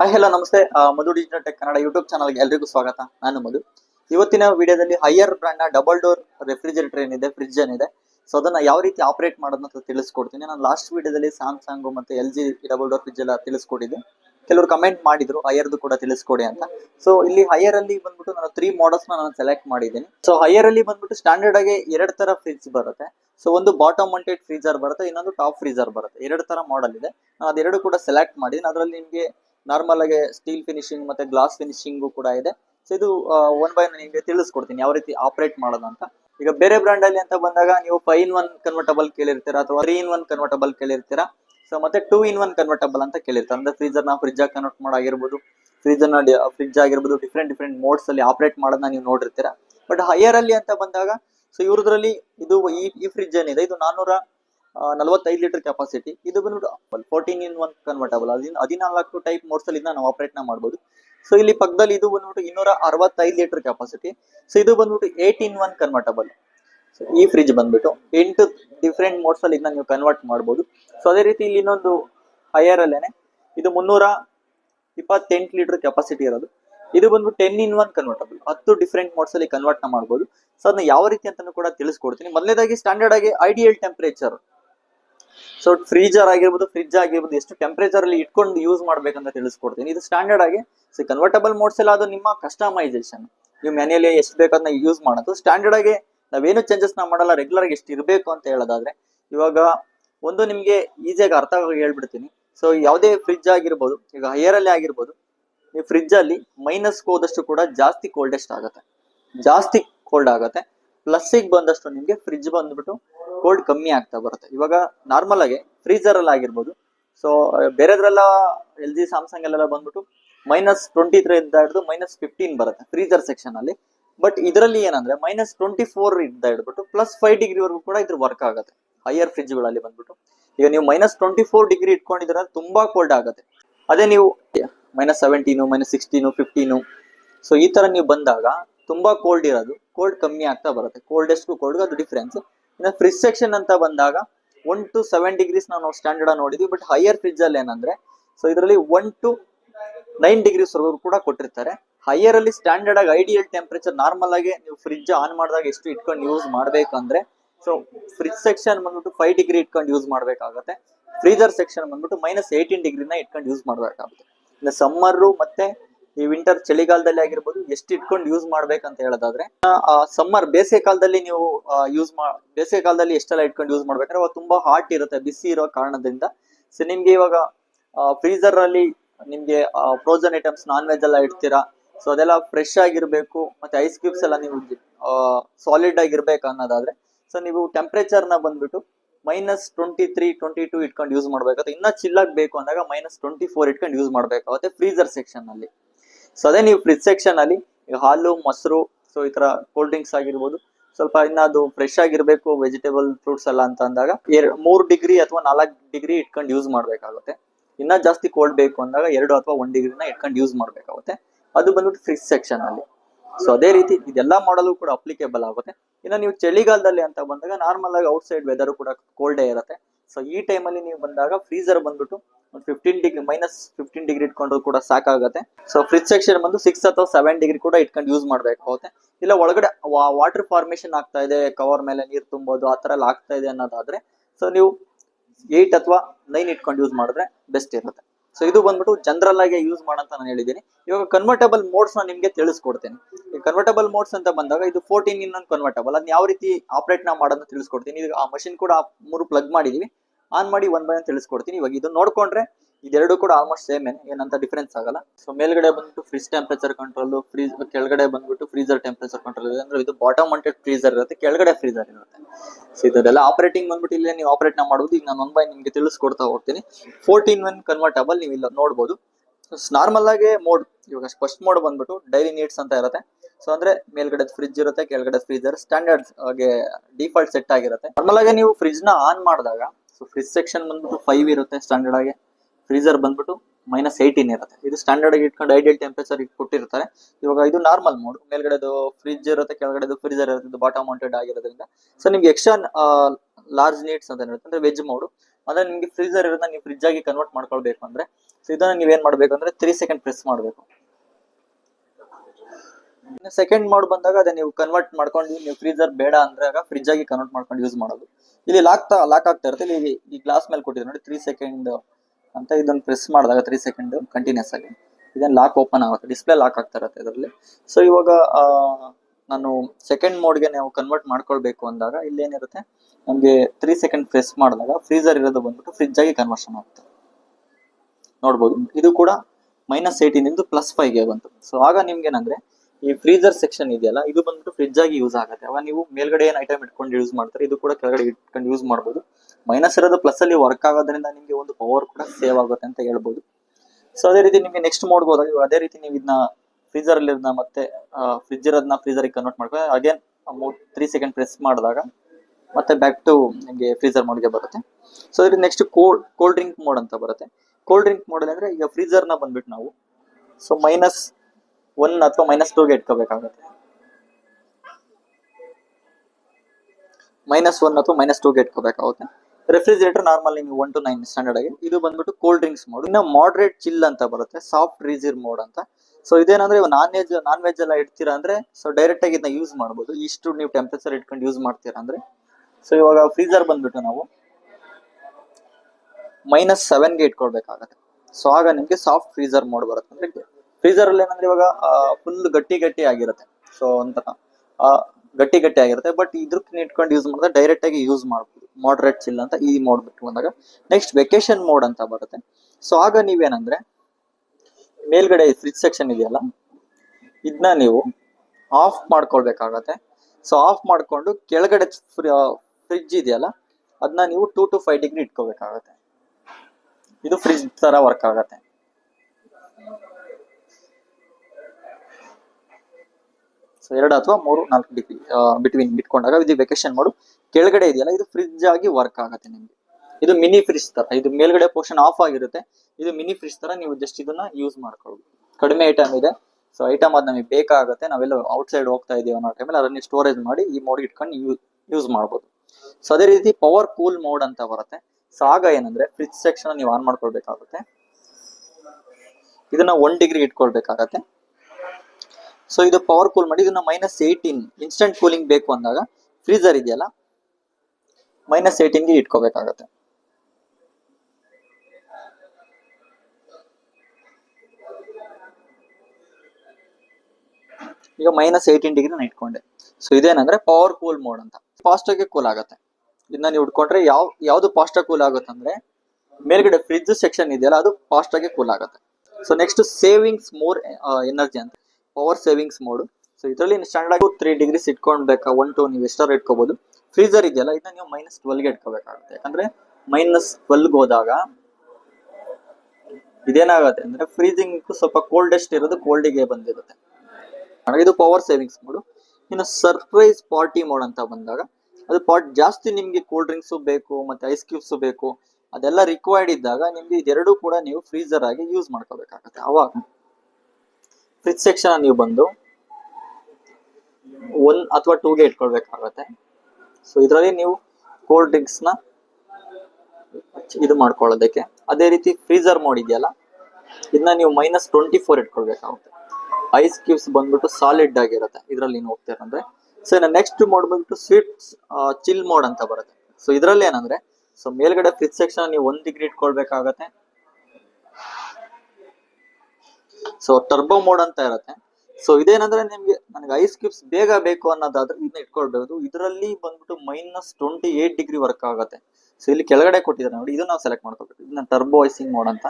Hi hello ನಮಸ್ತೆ. Madhu digital tech Kannada YouTube ಚಾನಲ್ಗೆ ಎಲ್ರಿಗೂ ಸ್ವಾಗತ. ನಾನು ಮಧು. ಇವತ್ತಿನ ವಿಡಿಯೋದಲ್ಲಿ ಹೈಯರ್ ಬ್ರ್ಯಾಂಡ್ನ ನ ಡಬಲ್ ಡೋರ್ ರೆಫ್ರಿಜರೇಟರ್ ಏನಿದೆ ಫ್ರಿಜ್ ಏನಿದೆ. ಸೊ ಅದನ್ನ ಯಾವ ರೀತಿ ಆಪರೇಟ್ ಮಾಡೋದನ್ನ ಅಂತ ತಿಳಿಸ್ಕೊಡ್ತೀನಿ. ನಾನು ಲಾಸ್ಟ್ ವಿಡಿಯೋದಲ್ಲಿ ಸ್ಯಾಮ್ಸಂಗ್ ಮತ್ತೆ L G double door fridge ಎಲ್ಲ ತಿಳಿಸ್ಕೊಟ್ಟಿದ್ದೆ. ಕೆಲವರು ಕಮೆಂಟ್ ಮಾಡಿದ್ರು ಹೈಯರ್ದು ಕೂಡ ತಿಳಿಸ್ಕೊಡಿ ಅಂತ. ಸೊ ಇಲ್ಲಿ ಹೈಯರ್ ಅಲ್ಲಿ ಬಂದ್ಬಿಟ್ಟು ನಾನು ತ್ರೀ ಮಾಡಲ್ಸ್ ನಾನು ಸೆಲೆಕ್ಟ್ ಮಾಡಿದ್ದೀನಿ. ಸೊ ಹೈಯರ್ ಅಲ್ಲಿ ಬಂದ್ಬಿಟ್ಟು ಸ್ಟ್ಯಾಂಡರ್ಡ್ ಆಗಿ ಎರಡು ತರ ಫ್ರಿಜ್ ಬರುತ್ತೆ. ಸೊ ಒಂದು ಬಾಟಮ್ ಮೌಂಟೆಡ್ ಫ್ರೀಜರ್ ಬರುತ್ತೆ, ಇನ್ನೊಂದು ಟಾಪ್ ಫ್ರೀಜರ್ ಬರುತ್ತೆ. ಎರಡು ತರ ಮಾಡಲ್ ಇದೆ. ನಾನು ಅದೆರಡು ಕೂಡ ಸೆಲೆಕ್ಟ್ ಮಾಡಿದ್ದೀನಿ. ಅದರಲ್ಲಿ ನಿಮಗೆ ನಾರ್ಮಲ್ ಆಗಿ ಸ್ಟೀಲ್ ಫಿನಿಶಿಂಗ್ ಮತ್ತೆ ಗ್ಲಾಸ್ ಫಿನಿಶಿಂಗು ಕೂಡ ಇದೆ. ಸೊ ಇದು ಒನ್ ಬೈ ನಿಮಗೆ ತಿಳಿಸ್ಕೊಡ್ತೀನಿ ಯಾವ ರೀತಿ ಆಪರೇಟ್ ಮಾಡೋದು ಅಂತ. ಈಗ ಬೇರೆ ಬ್ರ್ಯಾಂಡ್ ಅಲ್ಲಿ ಅಂತ ಬಂದಾಗ ನೀವು ಫೈವ್ ಇನ್ ಒನ್ ಕನ್ವರ್ಟಬಲ್ ಕೇಳಿರ್ತೀರಾ ಅಥವಾ ತ್ರೀ ಇನ್ ಒನ್ ಕನ್ವರ್ಟಬಲ್ ಕೇಳಿರ್ತೀರಾ? ಸೊ ಮತ್ತೆ ಟೂ ಇನ್ ಒನ್ ಕನ್ವರ್ಟಬಲ್ ಅಂತ ಕೇಳಿರ್ತಾರೆ. ಅಂದ್ರೆ ಫ್ರೀಜರ್ನ ಫ್ರಿಜ್ ಆಗಿ ಕನ್ವರ್ಟ್ ಮಾಡಾಗಿರ್ಬೋದು ಫ್ರೀಜರ್ನ ಫ್ರಿಜ್ ಆಗಿರ್ಬೋದು ಡಿಫ್ರೆಂಟ್ ಡಿಫ್ರೆಂಟ್ ಮೋಡ್ಸ್ ಅಲ್ಲಿ ಆಪರೇಟ್ ಮಾಡೋದನ್ನ ನೀವು ನೋಡಿರ್ತೀರಾ. ಬಟ್ ಹೈಯರ್ ಅಲ್ಲಿ ಅಂತ ಬಂದಾಗ ಸೊ ಇವ್ರದ್ರಲ್ಲಿ ಇದು ಈ ಫ್ರಿಜ್ ಏನಿದೆ, ಇದು ನಾನೂರ ನಲವತ್ತೈದು ಲೀಟರ್ ಕೆಪಾಸಿಟಿ ಇದು ಬಂದ್ಬಿಟ್ಟು ಫೋರ್ಟೀನ್ ಇನ್ ಒನ್ ಕನ್ವರ್ಟಬಲ್ ಅಲ್ಲಿ ಹದಿನಾಲ್ಕು ಟೈಪ್ ಮೋಡ್ಸ್ ಅಲ್ಲಿ ಇದನ್ನ ನಾವು ಆಪರೇಟ್ನ ಮಾಡ್ಬೋದು. ಸೊ ಇಲ್ಲಿ ಪಕ್ಕದಲ್ಲಿ ಇದು ಬಂದ್ಬಿಟ್ಟು ಇನ್ನೂರ ಅರವತ್ತೈದು ಲೀಟರ್ ಕೆಪಾಸಿಟಿ ಸೊ ಇದು ಬಂದ್ಬಿಟ್ಟು eight in one convertible so ಈ ಫ್ರಿಜ್ ಬಂದ್ಬಿಟ್ಟು ಎಂಟು ಡಿಫ್ರೆಂಟ್ ಮೋಡ್ಸ್ ಅಲ್ಲಿ ನೀವು ಕನ್ವರ್ಟ್ ಮಾಡ್ಬೋದು. ಸೊ ಅದೇ ರೀತಿ ಇಲ್ಲಿ ಇನ್ನೊಂದು ಹೈಯರ್ ಅಲ್ಲೇನೆ, ಇದು ಮುನ್ನೂರ ಇಪ್ಪತ್ತೆಂಟು ಲೀಟರ್ ಕೆಪಾಸಿಟಿ ಇರೋದು. ಇದು ಬಂದ್ಬಿಟ್ಟು ಟೆನ್ ಇನ್ ಒನ್ ಕನ್ವರ್ಟಬಲ್ ಹತ್ತು ಡಿಫ್ರೆಂಟ್ ಮೋಡ್ಸ್ ಅಲ್ಲಿ ಕನ್ವರ್ಟ್ನ ಮಾಡ್ಬೋದು. ಸೊ ಅದನ್ನ ಯಾವ ರೀತಿ ಅಂತ ಕೂಡ ತಿಳಿಸ್ಕೊಡ್ತೀನಿ. ಮೊದಲನೇದಾಗಿ ಸ್ಟ್ಯಾಂಡರ್ಡ್ ಆಗಿ ಐಡಿಯಲ್ ಟೆಂಪರೇಚರ್ ಸೊ ಫ್ರೀಜರ್ ಆಗಿರ್ಬೋದು ಫ್ರಿಜ್ ಆಗಿರ್ಬೋದು, ಎಷ್ಟು ಟೆಂಪರೇಚರ್ ಅಲ್ಲಿ ಇಟ್ಕೊಂಡು ಯೂಸ್ ಮಾಡ್ಬೇಕಂತ ತಿಳಿಸ್ಕೊಡ್ತೀನಿ. ಇದು ಸ್ಟ್ಯಾಂಡರ್ಡ್ ಆಗಿ ಸೊ ಕನ್ವರ್ಟಬಲ್ ಮೋಡ್ಸ್ ಎಲ್ಲ ಅದು ನಿಮ್ಮ ಕಸ್ಟಮೈಸೇಷನ್ ನೀವು ಮನೆಯಲ್ಲಿ ಎಷ್ಟು ಬೇಕಾದ್ನ ಯೂಸ್ ಮಾಡೋದು. ಸ್ಟ್ಯಾಂಡರ್ಡ್ ಆಗಿ ನಾವೇನು ಚೇಂಜಸ್ ನಾವು ಮಾಡಲ್ಲ ರೆಗ್ಯುಲರ್ ಆಗಿ ಎಷ್ಟು ಇರಬೇಕು ಅಂತ ಹೇಳೋದಾದ್ರೆ, ಇವಾಗ ಒಂದು ನಿಮ್ಗೆ ಈಸಿಯಾಗಿ ಅರ್ಥ ಆಗಿ ಹೇಳ್ಬಿಡ್ತೀನಿ. ಸೊ ಯಾವುದೇ ಫ್ರಿಜ್ ಆಗಿರ್ಬೋದು, ಈಗ ಹೈಯರ್ ಅಲ್ಲಿ ಆಗಿರ್ಬೋದು, ಈ ಫ್ರಿಜ್ ಅಲ್ಲಿ ಮೈನಸ್ ಹೋದಷ್ಟು ಕೂಡ ಜಾಸ್ತಿ ಕೋಲ್ಡೆಸ್ಟ್ ಆಗುತ್ತೆ. ಜಾಸ್ತಿ ಕೋಲ್ಡ್ ಆಗುತ್ತೆ. ಪ್ಲಸ್ ಬಂದಷ್ಟು ನಿಮ್ಗೆ ಫ್ರಿಜ್ ಬಂದ್ಬಿಟ್ಟು ಕೋಲ್ಡ್ ಕಮ್ಮಿ ಆಗ್ತಾ ಬರುತ್ತೆ. ಇವಾಗ ನಾರ್ಮಲ್ ಆಗಿ ಫ್ರೀಜರ್ ಅಲ್ಲಿ ಆಗಿರ್ಬೋದು. ಸೊ ಬೇರೆದ್ರೆಲ್ಲ ಎಲ್ ಜಿ ಸ್ಯಾಮ್ಸಂಗ್ ಬಂದ್ಬಿಟ್ಟು ಮೈನಸ್ ಟ್ವೆಂಟಿ ತ್ರೀ ಇಂದ ಹಿಡಿದು ಮೈನಸ್ ಫಿಫ್ಟೀನ್ ಬರುತ್ತೆ ಫ್ರೀಜರ್ ಸೆಕ್ಷನ್ ಅಲ್ಲಿ. ಬಟ್ ಇದರಲ್ಲಿ ಏನಂದ್ರೆ ಮೈನಸ್ ಟ್ವೆಂಟಿ ಫೋರ್ ಇದ್ದ ಹಿಡ್ಬಿಟ್ಟು ಪ್ಲಸ್ ಫೈವ್ ಡಿಗ್ರಿ ವರೆಗೂ ಕೂಡ ಇದ್ರ ವರ್ಕ್ ಆಗುತ್ತೆ. ಹೈಯರ್ ಫ್ರಿಜ್ಗಳಲ್ಲಿ ಬಂದ್ಬಿಟ್ಟು. ಈಗ ನೀವು ಮೈನಸ್ ಟ್ವೆಂಟಿ ಫೋರ್ ಡಿಗ್ರಿ ಇಟ್ಕೊಂಡಿದ್ರೆ ತುಂಬಾ ಕೋಲ್ಡ್ ಆಗುತ್ತೆ. ಅದೇ ನೀವು minus seventeen minus sixteen fifteen so ಈ ತರ ನೀವು ಬಂದಾಗ ತುಂಬಾ ಕೋಲ್ಡ್ ಇರೋದು. ಕೋಲ್ಡ್ ಕಮ್ಮಿ ಆಗ್ತಾ ಬರುತ್ತೆ. ಕೋಲ್ಡೆಸ್ಟ್ಗೂ ಕೋಲ್ಡ್ ಅದು ಡಿಫ್ರೆನ್ಸ್ ಇನ್ನು ಫ್ರಿಜ್ ಸೆಕ್ಷನ್ ಅಂತ ಬಂದಾಗ ಒನ್ ಟು ಸೆವೆನ್ ಡಿಗ್ರೀಸ್ ನಾವು ಸ್ಟ್ಯಾಂಡರ್ಡ್ ನೋಡಿದ್ವಿ ಬಟ್ ಹೈಯರ್ ಫ್ರಿಜ್ ಅಲ್ಲಿ ಏನಂದ್ರೆ ಸೊ ಇದರಲ್ಲಿ ಒನ್ ಟು ನೈನ್ ಡಿಗ್ರೀಸ್ ವರೆಗೂ ಕೂಡ ಕೊಟ್ಟಿರ್ತಾರೆ. ಹೈಯರ್ ಅಲ್ಲಿ ಸ್ಟ್ಯಾಂಡರ್ಡ್ ಆಗಿ ಐಡಿಯಲ್ ಟೆಂಪರೇಚರ್ ನಾರ್ಮಲ್ ಆಗಿ ನೀವು ಫ್ರಿಜ್ ಆನ್ ಮಾಡಿದಾಗ ಎಷ್ಟು ಇಟ್ಕೊಂಡು ಯೂಸ್ ಮಾಡ್ಬೇಕಂದ್ರೆ ಸೊ ಫ್ರಿಜ್ ಸೆಕ್ಷನ್ ಬಂದ್ಬಿಟ್ಟು ಫೈವ್ ಡಿಗ್ರಿ ಇಟ್ಕೊಂಡು ಯೂಸ್ ಮಾಡ್ಬೇಕಾಗುತ್ತೆ. ಫ್ರೀಜರ್ ಸೆಕ್ಷನ್ ಬಂದ್ಬಿಟ್ಟು ಮೈನಸ್ ಏಯ್ಟೀನ್ ಡಿಗ್ರಿನ ಇಟ್ಕೊಂಡು ಯೂಸ್ ಮಾಡ್ಬೇಕಾಗುತ್ತೆ. ಇನ್ನು ಸಮ್ಮರ್ ಮತ್ತೆ ಈ ವಿಂಟರ್ ಚಳಿಗಾಲದಲ್ಲಿ ಆಗಿರ್ಬೋದು ಎಷ್ಟು ಇಟ್ಕೊಂಡು ಯೂಸ್ ಮಾಡ್ಬೇಕಂತ ಹೇಳೋದಾದ್ರೆ ಸಮ್ಮರ್ ಬೇಸಿಗೆ ಕಾಲದಲ್ಲಿ ನೀವು ಯೂಸ್ ಮಾ ಬೇಸಿಗೆ ಕಾಲದಲ್ಲಿ ಎಷ್ಟೆಲ್ಲ ಇಟ್ಕೊಂಡು ಯೂಸ್ ಮಾಡ್ಬೇಕಾದ್ರೆ ಅವಾಗ ತುಂಬಾ ಹಾಟ್ ಇರುತ್ತೆ, ಬಿಸಿ ಇರೋ ಕಾರಣದಿಂದ. ಸೊ ನಿಮ್ಗೆ ಇವಾಗ ಫ್ರೀಜರ್ ಅಲ್ಲಿ ನಿಮ್ಗೆ ಫ್ರೋಜನ್ ಐಟಮ್ಸ್ ನಾನ್ ವೆಜ್ ಎಲ್ಲ ಇಡ್ತೀರಾ? ಸೊ ಅದೆಲ್ಲ ಫ್ರೆಶ್ ಆಗಿರ್ಬೇಕು, ಮತ್ತೆ ಐಸ್ ಕ್ಯೂಬ್ಸ್ ಎಲ್ಲ ನೀವು ಸಾಲಿಡ್ ಆಗಿರ್ಬೇಕು ಅನ್ನೋದಾದ್ರೆ ಸೊ ನೀವು ಟೆಂಪರೇಚರ್ನ ಬಂದ್ಬಿಟ್ಟು minus twenty three twenty two ಇಟ್ಕೊಂಡು ಯೂಸ್ ಮಾಡ್ಬೇಕಾಗುತ್ತೆ ಇನ್ನ ಚಿಲ್ಲಾಗಿ ಬೇಕು ಅಂದಾಗ ಮೈನಸ್ ಟ್ವೆಂಟಿ ಫೋರ್ ಇಟ್ಕೊಂಡು ಯೂಸ್ ಮಾಡ್ಬೇಕಾಗುತ್ತೆ ಫ್ರೀಜರ್ ಸೆಕ್ಷನ್ ಅಲ್ಲಿ. ಸೊ ಅದೇ ನೀವು ಫ್ರಿಜ್ ಸೆಕ್ಷನ್ ಅಲ್ಲಿ ಹಾಲು, ಮೊಸರು ಸೊ ಈ ತರ ಕೋಲ್ಡ್ ಡ್ರಿಂಕ್ಸ್ ಆಗಿರ್ಬೋದು. ಸ್ವಲ್ಪ ಇನ್ನ ಅದು ಫ್ರೆಶ್ ಆಗಿರ್ಬೇಕು ವೆಜಿಟೇಬಲ್ ಫ್ರೂಟ್ಸ್ ಎಲ್ಲ ಅಂತ ಅಂದಾಗ ಮೂರ್ ಡಿಗ್ರಿ ಅಥವಾ ನಾಲ್ಕು ಡಿಗ್ರಿ ಇಟ್ಕೊಂಡು ಯೂಸ್ ಮಾಡ್ಬೇಕಾಗುತ್ತೆ. ಇನ್ನ ಜಾಸ್ತಿ ಕೋಲ್ಡ್ ಬೇಕು ಅಂದಾಗ ಎರಡು ಅಥವಾ ಒಂದ್ ಡಿಗ್ರಿನ ಇಟ್ಕೊಂಡು ಯೂಸ್ ಮಾಡ್ಬೇಕಾಗುತ್ತೆ. ಅದು ಬಂದ್ಬಿಟ್ಟು ಫ್ರಿಜ್ ಸೆಕ್ಷನ್ ಅಲ್ಲಿ. ಸೊ ಅದೇ ರೀತಿ ಇದೆಲ್ಲ ಮಾಡಲು ಕೂಡ ಅಪ್ಲಿಕೇಬಲ್ ಆಗುತ್ತೆ. ಇನ್ನು ನೀವು ಚಳಿಗಾಲದಲ್ಲಿ ಅಂತ ಬಂದಾಗ ನಾರ್ಮಲ್ ಆಗಿ ಔಟ್ ಸೈಡ್ ವೆದರ್ ಕೂಡ ಕೋಲ್ಡೇ ಇರುತ್ತೆ. ಸೊ ಈ ಟೈಮಲ್ಲಿ ನೀವು ಬಂದಾಗ ಫ್ರೀಜರ್ ಬಂದ್ಬಿಟ್ಟು ಒಂದು fifteen degree minus fifteen degree ಇಟ್ಕೊಂಡ್ರು ಕೂಡ ಸಾಕಾಗುತ್ತೆ. ಸೊ ಫ್ರಿಜ್ ಸೆಕ್ಷನ್ ಬಂದು ಸಿಕ್ಸ್ ಅಥವಾ ಸೆವೆನ್ ಡಿಗ್ರಿ ಕೂಡ ಇಟ್ಕೊಂಡು ಯೂಸ್ ಮಾಡಬೇಕಾಗುತ್ತೆ ಇಲ್ಲ, ಒಳಗಡೆ ವಾಟರ್ ಫಾರ್ಮೇಶನ್ ಆಗ್ತಾ ಇದೆ ಕವರ್ ಮೇಲೆ ನೀರು ತುಂಬೋದು, ಆ ಥರ ಎಲ್ಲ ಆಗ್ತಾ ಇದೆ ಅನ್ನೋದಾದ್ರೆ ಸೊ ನೀವು ಏಯ್ಟ್ ಅಥವಾ ನೈನ್ ಇಟ್ಕೊಂಡು ಯೂಸ್ ಮಾಡಿದ್ರೆ ಬೆಸ್ಟ್ ಇರುತ್ತೆ. ಸೊ ಇದು ಬಂದ್ಬಿಟ್ಟು ಜನರಲ್ ಆಗಿ ಯೂಸ್ ಮಾಡಂತ ನಾನು ಹೇಳಿದ್ದೀನಿ. ಇವಾಗ ಕನ್ವರ್ಟಬಲ್ ಮೋಡ್ಸ್ ನಾನು ನಿಮ್ಗೆ ತಿಳಿಸ್ಕೊಡ್ತೇನೆ. ಈ ಕನ್ವರ್ಟಬಲ್ ಮೋಡ್ಸ್ ಅಂತ ಬಂದಾಗ ಇದು ಫೋರ್ಟೀನ್ ಇನ್ ಕನ್ವರ್ಟಬಲ್ ಅದನ್ನ ಯಾವ ರೀತಿ ಆಪರೇಟ್ ನಾವು ಮಾಡೋದನ್ನ ತಿಳಿಸ್ಕೊಡ್ತೀನಿ. ಈಗ ಆ ಮಷಿನ್ ಕೂಡ ಮೂರು ಪ್ಲಗ್ ಮಾಡಿದೀವಿ. ಆನ್ ಮಾಡಿ ಒನ್ ಬೈ ತಿಳಿಸ್ಕೊಡ್ತೀನಿ. ಇವಾಗ ಇದು ನೋಡ್ಕೊಂಡ್ರೆ ಇದೆರಡು ಕೂಡ ಆಲ್ಮೋಸ್ಟ್ ಸೇಮ್ ಏನಂತ ಡಿಫ್ರೆನ್ಸ್ ಆಗಲ್ಲ. ಸೊ ಮೇಲ್ಗಡೆ ಬಂದ್ಬಿಟ್ಟು ಫ್ರಿಜ್ ಟೆಂಪರೇಚರ್ ಕಂಟ್ರೋಲ್ ಫ್ರೀಜ್ ಕೆಳಗಡೆ ಬಂದ್ಬಿಟ್ಟು ಫ್ರೀಜರ್ ಟೆಂಪರೇಚರ್ ಕಂಟ್ರೋಲ್ ಇದೆ ಅಂದ್ರೆ ಇದು ಬಾಟಮ್ ಮೌಂಟೆಡ್ ಫ್ರೀಜರ್ ಇರುತ್ತೆ, ಕೆಳಗಡೆ ಫ್ರೀಜರ್ ಇರುತ್ತೆ. ಸೊ ಇದೆಲ್ಲ ಆಪರೇಟಿಂಗ್ ಬಂದ್ಬಿಟ್ಟು ಇಲ್ಲೇ ನೀವು ಆಪರೇಟ್ನ ಮಾಡೋದು ಈಗ ನಾನು ಒನ್ ಬೈ ನಿಮ್ಗೆ ತಿಳಿಸ್ಕೊಡ್ತಾ ಹೋಗ್ತೀನಿ. ಫೋರ್ಟೀನ್ ಒನ್ ಕನ್ವರ್ಟಬಲ್ ನೀವು ಇಲ್ಲ ನೋಡ್ಬೋದು. ನಾರ್ಮಲ್ ಆಗಿ ಮೋಡ್ ಇವಾಗ ಫಸ್ಟ್ ಮೋಡ್ ಬಂದ್ಬಿಟ್ಟು ಡೈಲಿ ನೀಡ್ಸ್ ಅಂತ ಇರುತ್ತೆ. ಸೊ ಅಂದ್ರೆ ಮೇಲ್ಗಡೆ ಫ್ರಿಜ್ ಇರುತ್ತೆ, ಕೆಳಗಡೆ ಫ್ರೀಜರ್ ಸ್ಟ್ಯಾಂಡರ್ಡ್ ಆಗಿ ಡಿಫಾಲ್ಟ್ ಸೆಟ್ ಆಗಿರುತ್ತೆ. ನಾರ್ಮಲ್ ಆಗಿ ನೀವು ಫ್ರಿಜ್ನ ಆನ್ ಮಾಡಿದಾಗ ಸೊ ಫ್ರಿಜ್ ಸೆಕ್ಷನ್ ಬಂದ್ಬಿಟ್ಟು ಫೈವ್ ಇರುತ್ತೆ ಸ್ಟ್ಯಾಂಡರ್ಡ್ ಆಗಿ. ಫ್ರೀಜರ್ ಬಂದ್ಬಿಟ್ಟು ಮೈನಸ್ ಏಯ್ಟೀನ್ ಇರುತ್ತೆ. ಇದು ಸ್ಟ್ಯಾಂಡರ್ಡ್ ಆಗಿ ಇಟ್ಕೊಂಡು ಐಡಿಯಲ್ ಟೆಂಪರೇಚರ್ ಕೊಟ್ಟಿರ್ತಾರೆ. ಇವಾಗ ಇದು ನಾರ್ಮಲ್ ಮೋಡ್ ಮೇಲ್ಗಡೆದು ಫ್ರಿಜ್ ಇರುತ್ತೆ ಕೆಳಗಡೆದು ಫ್ರೀಜರ್ ಇರುತ್ತೆ ಬಾಟಮ್ ಮೌಂಟೆಡ್ ಆಗಿರೋದ್ರಿಂದ. ಸೊ ನಿಮ್ಗೆ ಎಕ್ಸ್ಟ್ರಾ ಲಾರ್ಜ್ ನೀಡ್ಸ್ ಅಂತ ಇರುತ್ತೆ. ಅಂದ್ರೆ ವೆಜ್ ಮೋಡ್ ಅಂದ್ರೆ ನಿಮ್ಗೆ ಫ್ರೀಜರ್ ಇರೋದನ್ನ ನೀವು ಫ್ರಿಜ್ ಆಗಿ ಕನ್ವರ್ಟ್ ಮಾಡ್ಕೊಳ್ಬೇಕು ಅಂದ್ರೆ ಸೊ ಇದನ್ನ ನೀವೇನ್ ಮಾಡ್ಬೇಕು ಅಂದ್ರೆ ತ್ರೀ ಸೆಕೆಂಡ್ ಪ್ರೆಸ್ ಮಾಡಬೇಕು. ಸೆಕೆಂಡ್ ಮೋಡ್ ಬಂದಾಗ ಅದೇ ನೀವು ಕನ್ವರ್ಟ್ ಮಾಡ್ಕೊಂಡು, ನೀವು ಫ್ರೀಜರ್ ಬೇಡ ಅಂದಾಗ ಫ್ರಿಜ್ ಆಗಿ ಕನ್ವರ್ಟ್ ಮಾಡ್ಕೊಂಡು ಯೂಸ್ ಮಾಡೋದು. ಇಲ್ಲಿ ಲಾಕ್ ಲಾಕ್ ಆಗ್ತಾ ಇರುತ್ತೆ. ಇಲ್ಲಿ ಈ ಗ್ಲಾಸ್ ಮೇಲೆ ಕೊಟ್ಟಿದ್ರು ನೋಡಿ ತ್ರೀ ಸೆಕೆಂಡ್ ಅಂತ ಇದನ್ನ ಪ್ರೆಸ್ ಮಾಡಿದಾಗ ತ್ರೀ ಸೆಕೆಂಡ್ ಕಂಟಿನ್ಯೂಸ್ ಆಗಿ ಇದನ್ನ ಲಾಕ್ ಓಪನ್ ಆಗುತ್ತೆ ಡಿಸ್ಪ್ಲೇ ಲಾಕ್ ಆಗ್ತಾ ಇರುತ್ತೆ ಇದರಲ್ಲಿ. ಸೊ ಇವಾಗ ನಾನು ಸೆಕೆಂಡ್ ಮೋಡ್ಗೆ ನಾವು ಕನ್ವರ್ಟ್ ಮಾಡ್ಕೊಳ್ಬೇಕು ಅಂದಾಗ ಇಲ್ಲಿ ಏನಿರುತ್ತೆ ನಮಗೆ ತ್ರೀ ಸೆಕೆಂಡ್ ಪ್ರೆಸ್ ಮಾಡಿದಾಗ ಫ್ರೀಜರ್ ಇರೋದು ಬಂದ್ಬಿಟ್ಟು ಫ್ರಿಜ್ ಆಗಿ ಕನ್ವರ್ಷನ್ ಆಗುತ್ತೆ. ನೋಡ್ಬೋದು. ಇದು ಕೂಡ ಮೈನಸ್ ಏಯ್ಟೀನ್ ಇಂದ ಪ್ಲಸ್ ಫೈವ್ಗೆ ಬಂತು. ಸೊ ಆಗ ನಿಮ್ಗೆ ಏನಂದ್ರೆ ಈ ಫ್ರೀಜರ್ ಸೆಕ್ಷನ್ ಇದೆಯಲ್ಲ, ಇದು ಬಂದ್ಬಿಟ್ಟು ಫ್ರಿಜ್ ಆಗಿ ಯೂಸ್ ಆಗುತ್ತೆ. ಅವಾಗ ನೀವು ಮೇಲ್ಗಡೆ ಏನ್ ಐಟಮ್ ಇಟ್ಕೊಂಡು ಯೂಸ್ ಮಾಡ್ತಾರೆ, ಇದು ಕೂಡ ಕೆಳಗಡೆ ಇಟ್ಕೊಂಡು ಯೂಸ್ ಮಾಡ್ಬೋದು. ಮೈನಸ್ ಇರೋದು ಪ್ಲಸ್ ಅಲ್ಲಿ ವರ್ಕ್ ಆಗೋದ್ರಿಂದ ನಿಮಗೆ ಒಂದು ಪವರ್ ಕೂಡ ಸೇವ್ ಆಗುತ್ತೆ ಅಂತ ಹೇಳ್ಬೋದು. ಸೊ ಅದೇ ರೀತಿ ನಿಮಗೆ ನೆಕ್ಸ್ಟ್ ಹೋದಾಗ ಅದೇ ರೀತಿ ನೀವು ಇದನ್ನ ಫ್ರೀಜರ್ ಅಲ್ಲಿ ಮತ್ತೆ ಫ್ರಿಜ್ ಇರೋದನ್ನ ಫ್ರೀಜರ್ ಕನ್ವರ್ಟ್ ಮಾಡ್ಕೊಂಡು ಅಗೇನ್ ತ್ರೀ ಸೆಕೆಂಡ್ ಪ್ರೆಸ್ ಮಾಡಿದಾಗ ಮತ್ತೆ ಬ್ಯಾಕ್ ಟು ನಿಮಗೆ ಫ್ರೀಜರ್ ಮೋಡ್ಗೆ ಬರುತ್ತೆ. ಸೊ ಅದ್ರ next cold cold drink mode ಅಂತ ಬರುತ್ತೆ. ಕೋಲ್ಡ್ ಡ್ರಿಂಕ್ ಮೋಡ್ ಅಂದ್ರೆ ಈಗ ಫ್ರೀಜರ್ನ ಬಂದ್ಬಿಟ್ಟು ನಾವು ಸೊ ಮೈನಸ್ ಒನ್ ಅಥವಾ ಮೈನಸ್ ಟೂಗೆ ಇಟ್ಕೋಬೇಕಾಗುತ್ತೆ. ಮೈನಸ್ ಒನ್ ಅಥವಾ ಮೈನಸ್ ಟೂಗೆ ಇಟ್ಕೋಬೇಕಾಗುತ್ತೆ. ರೆಫ್ರಿಜರೇಟರ್ ನಾರ್ಮಲ್ ನಿಮಗೆ ಒನ್ ಟು ನೈನ್ ಸ್ಟ್ಯಾಂಡರ್ಡ್ ಆಗಿ. ಇದು ಬಂದ್ಬಿಟ್ಟು ಕೋಲ್ಡ್ ಡ್ರಿಂಕ್ಸ್ ಮೋಡ್ ಇನ್ನು ಮಾಡ್ರೇಟ್ ಚಿಲ್ ಅಂತ ಬರುತ್ತೆ ಸಾಫ್ಟ್ ರೀಸಿರ್ ಮೋಡ್ ಅಂತ. ಸೊ ಇದೇನಂದ್ರೆ ನಾನ್ ವೆಜ್ ನಾನ್ ವೆಜ್ ಎಲ್ಲ ಇಡ್ತೀರಾ ಅಂದ್ರೆ ಸೊ ಡೈರೆಕ್ಟ್ ಆಗಿ ಇದನ್ನ ಯೂಸ್ ಮಾಡ್ಬೋದು. ಇಷ್ಟು ನೀವು ಟೆಂಪರೇಚರ್ ಇಟ್ಕೊಂಡು ಯೂಸ್ ಮಾಡ್ತೀರಾ ಅಂದ್ರೆ. ಸೊ ಇವಾಗ ಫ್ರೀಜರ್ ಬಂದ್ಬಿಟ್ಟು ನಾವು ಮೈನಸ್ ಸೆವೆನ್ಗೆ ಇಟ್ಕೊಳ್ಬೇಕಾಗತ್ತೆ. ಸೊ ಆಗ ನಿಮ್ಗೆ ಸಾಫ್ಟ್ ಫ್ರೀಜರ್ ಮೋಡ್ ಬರುತ್ತೆ. ಅಂದ್ರೆ ಫ್ರೀಜರ್ ಅಲ್ಲಿ ಏನಂದ್ರೆ ಇವಾಗ ಫುಲ್ ಗಟ್ಟಿ ಗಟ್ಟಿ ಆಗಿರುತ್ತೆ. ಸೊ ಒಂಥರ ಗಟ್ಟಿ ಗಟ್ಟಿ ಆಗಿರುತ್ತೆ. ಬಟ್ ಇದ್ರಕ್ಕೆ ಇಟ್ಕೊಂಡು ಯೂಸ್ ಮಾಡಿದ್ರೆ ಡೈರೆಕ್ಟ್ ಆಗಿ ಯೂಸ್ ಮಾಡ್ಬೋದು. ಮಾಡ್ರೇಟ್ ಚಿಲ್ ಅಂತ ಈ ಮೋಡ್ ಬಿಟ್ಟು ಬಂದಾಗ. ನೆಕ್ಸ್ಟ್ ವೆಕೇಶನ್ ಮೋಡ್ ಅಂತ ಬರುತ್ತೆ. ಸೊ ಆಗ ನೀವೇನಂದ್ರೆ, ಮೇಲ್ಗಡೆ ಫ್ರಿಜ್ ಸೆಕ್ಷನ್ ಇದೆಯಲ್ಲ ಇದನ್ನ ನೀವು ಆಫ್ ಮಾಡ್ಕೊಳ್ಬೇಕಾಗತ್ತೆ. ಸೊ ಆಫ್ ಮಾಡಿಕೊಂಡು ಕೆಳಗಡೆ ಫ್ರಿಜ್ ಇದೆಯಲ್ಲ ಅದನ್ನ ನೀವು ಟೂ ಟು ಫೈವ್ ಡಿಗ್ರಿ ಇಟ್ಕೋಬೇಕಾಗತ್ತೆ ಇದು ಫ್ರಿಜ್ ತರ ವರ್ಕ್ ಆಗತ್ತೆ. ಎರಡು ಅಥವಾ ಮೂರು, ನಾಲ್ಕು ಡಿಗ್ರಿ ಬಿಟ್ವೀನ್ ಬಿಟ್ಕೊಂಡಾಗ ಇದು ವೆಕೇಶನ್ ಮಾಡು ಕೆಳಗಡೆ ಇದೆಯಲ್ಲ, ಇದು ಫ್ರಿಜ್ ಆಗಿ ವರ್ಕ್ ಆಗುತ್ತೆ ನಿಮ್ಗೆ. ಇದು ಮಿನಿ ಫ್ರಿಜ್ ತರ, ಇದು ಮೇಲ್ಗಡೆ ಪೋರ್ಷನ್ ಆಫ್ ಆಗಿರುತ್ತೆ. ಇದು ಮಿನಿ ಫ್ರಿಜ್ ತರ ನೀವು ಜಸ್ಟ್ ಇದನ್ನ ಯೂಸ್ ಮಾಡ್ಕೊಳ್ಬೋದು. ಕಡಿಮೆ ಐಟಮ್ ಇದೆ. ಸೊ ಐಟಮ್ ಅದ್ ನಮಗೆ ಬೇಕಾಗುತ್ತೆ. ನಾವೆಲ್ಲ ಔಟ್ ಸೈಡ್ ಹೋಗ್ತಾ ಇದೀವಿ ಅನ್ನೋ ಟೈಮಲ್ಲಿ ಅದನ್ನ ಸ್ಟೋರೇಜ್ ಮಾಡಿ ಈ ಮೋಡ್ ಇಟ್ಕೊಂಡು ಯೂಸ್ ಮಾಡ್ಬೋದು. ಸೊ ಅದೇ ರೀತಿ ಪವರ್ ಕೂಲ್ ಮೋಡ್ ಅಂತ ಬರುತ್ತೆ. ಸೊ ಆಗ ಏನಂದ್ರೆ ಫ್ರಿಜ್ ಸೆಕ್ಷನ್ ನೀವು ಆನ್ ಮಾಡ್ಕೊಳ್ಬೇಕಾಗುತ್ತೆ. ಇದನ್ನ ಒನ್ ಡಿಗ್ರಿ ಇಟ್ಕೊಳ್ಬೇಕಾಗತ್ತೆ. ಸೊ ಇದು ಪವರ್ ಕೂಲ್ ಮಾಡಿ, ಇದನ್ನ ಮೈನಸ್ ಏಯ್ಟೀನ್ ಇನ್ಸ್ಟೆಂಟ್ ಕೂಲಿಂಗ್ ಬೇಕು ಅಂದಾಗ ಫ್ರೀಜರ್ ಇದೆಯಲ್ಲ ಮೈನಸ್ ಏಯ್ಟೀನ್ಗೆ ಇಟ್ಕೋಬೇಕಾಗತ್ತೆ. ಈಗ ಮೈನಸ್ ಏಯ್ಟೀನ್ ಡಿಗ್ರಿ ನಾನು ಇಟ್ಕೊಂಡೆ. ಸೊ ಇದೇನಂದ್ರೆ ಪವರ್ ಕೂಲ್ ಮೋಡ್ ಅಂತ. ಫಾಸ್ಟ್ ಆಗಿ ಕೂಲ್ ಆಗುತ್ತೆ. ಇದನ್ನ ನೀವು ಇಟ್ಕೊಂಡ್ರೆ ಯಾವ, ಯಾವ್ದು ಫಾಸ್ಟ್ ಆಗಿ ಕೂಲ್ ಆಗುತ್ತೆ ಅಂದ್ರೆ ಮೇಲ್ಗಡೆ ಫ್ರಿಜ್ ಸೆಕ್ಷನ್ ಇದೆಯಲ್ಲ, ಅದು ಫಾಸ್ಟ್ ಆಗಿ ಕೂಲ್ ಆಗುತ್ತೆ. So next savings more energy ಅಂತ. ಪವರ್ ಸೇವಿಂಗ್ಸ್ ಮೋಡ್ ಸೊ ಇದರಲ್ಲಿ ಸ್ಟ್ಯಾಂಡರ್ಡ್ ಆಗಿ ತ್ರೀ ಡಿಗ್ರೀಸ್ ಇಟ್ಕೊಳ್ಬೇಕಾ? ಒನ್ ಟು ನೀವು ಎಷ್ಟಾರು ಇಟ್ಕೋಬಹುದು ಫ್ರೀಜರ್ ಇದೆಯಲ್ಲ, ಇದನ್ನ ನೀವು ಮೈನಸ್ ಟ್ವೆಲ್ಗೆ ಇಟ್ಕೋಬೇಕಾಗುತ್ತೆ. ಯಾಕಂದ್ರೆ ಮೈನಸ್ ಟ್ವೆಲ್ಗೆ ಹೋದಾಗ ಇದೇನಾಗುತ್ತೆ ಅಂದ್ರೆ ಫ್ರೀಜಿಂಗ್ ಸ್ವಲ್ಪ ಕೋಲ್ಡೆಸ್ಟ್ ಇರೋದು ಕೋಲ್ಡಿಗೆ ಬಂದಿರುತ್ತೆ. ಇದು ಪವರ್ ಸೇವಿಂಗ್ಸ್ ಮೋಡ್ ಇನ್ನು ಸರ್ಪ್ರೈಸ್ ಪಾರ್ಟಿ ಮೋಡ್ ಅಂತ ಬಂದಾಗ, ಅದು ಪಾಟ್ ಜಾಸ್ತಿ ನಿಮ್ಗೆ ಕೂಲ್ ಡ್ರಿಂಕ್ಸ್ ಬೇಕು, ಮತ್ತೆ ಐಸ್ ಕ್ಯೂಬ್ಸ್ ಬೇಕು, ಅದೆಲ್ಲ ರಿಕ್ವೈರ್ಡ್ ಇದ್ದಾಗ ನಿಮ್ಗೆ ಇದೆರಡೂ ಕೂಡ ನೀವು ಫ್ರೀಜರ್ ಆಗಿ ಯೂಸ್ ಮಾಡ್ಕೋಬೇಕಾಗತ್ತೆ. ಅವಾಗ ಫ್ರಿಜ್ ಸೆಕ್ಷನ್ ನೀವು ಬಂದು ಒನ್ ಅಥವಾ ಟೂಗೆ ಇಟ್ಕೊಳ್ಬೇಕಾಗತ್ತೆ. ಸೊ ಇದರಲ್ಲಿ ನೀವು ಕೋಲ್ಡ್ ಡ್ರಿಂಕ್ಸ್ನ ಇದು ಮಾಡ್ಕೊಳ್ಳೋದಕ್ಕೆ. ಅದೇ ರೀತಿ ಫ್ರೀಜರ್ ಮೋಡ್ ಇದೆಯಲ್ಲ ಇದನ್ನ ನೀವು ಮೈನಸ್ ಟ್ವೆಂಟಿ ಫೋರ್ ಇಟ್ಕೊಳ್ಬೇಕಾಗುತ್ತೆ. ಐಸ್ ಕ್ಯೂಬ್ಸ್ ಬಂದ್ಬಿಟ್ಟು ಸಾಲಿಡ್ ಆಗಿರುತ್ತೆ ಇದರಲ್ಲಿ ನೀವು ಹೋಗ್ತೀರಂದ್ರೆ ಸೊ ಇನ್ನು ನೆಕ್ಸ್ಟ್ ಮೋಡ್ ಬಂದ್ಬಿಟ್ಟು ಸ್ವೀಟ್ ಚಿಲ್ ಮೋಡ್ ಅಂತ ಬರುತ್ತೆ. ಸೊ ಇದರಲ್ಲಿ ಏನಂದ್ರೆ ಸೊ ಮೇಲ್ಗಡೆ ಫ್ರಿಜ್ ಸೆಕ್ಷನ್ ನೀವು ಒಂದ್ ಡಿಗ್ರಿ ಇಟ್ಕೊಳ್ಬೇಕಾಗತ್ತೆ. ಸೊ ಟರ್ಬೋ ಮೋಡ್ ಅಂತ ಇರುತ್ತೆ. ಸೊ ಇದೇನಂದ್ರೆ ನಿಮ್ಗೆ ನನಗೆ ಐಸ್ ಕ್ಯೂಬ್ಸ್ ಬೇಗ ಬೇಕು ಅನ್ನೋದಾದ್ರೆ ಇದನ್ನ ಇಟ್ಕೊಳ್ಬಹುದು. ಇದರಲ್ಲಿ ಬಂದ್ಬಿಟ್ಟು minus twenty eight degree work ಆಗುತ್ತೆ. ಸೊ ಇಲ್ಲಿ ಕೆಳಗಡೆ ಕೊಟ್ಟಿದ್ದಾರೆ ನೋಡಿ ಇದು ನಾವು ಸೆಲೆಕ್ಟ್ ಮಾಡ್ಕೋಬೇಕು. ಇದನ್ನ ಟರ್ಬೋ ಐಸಿಂಗ್ ಮೋಡ್ ಅಂತ.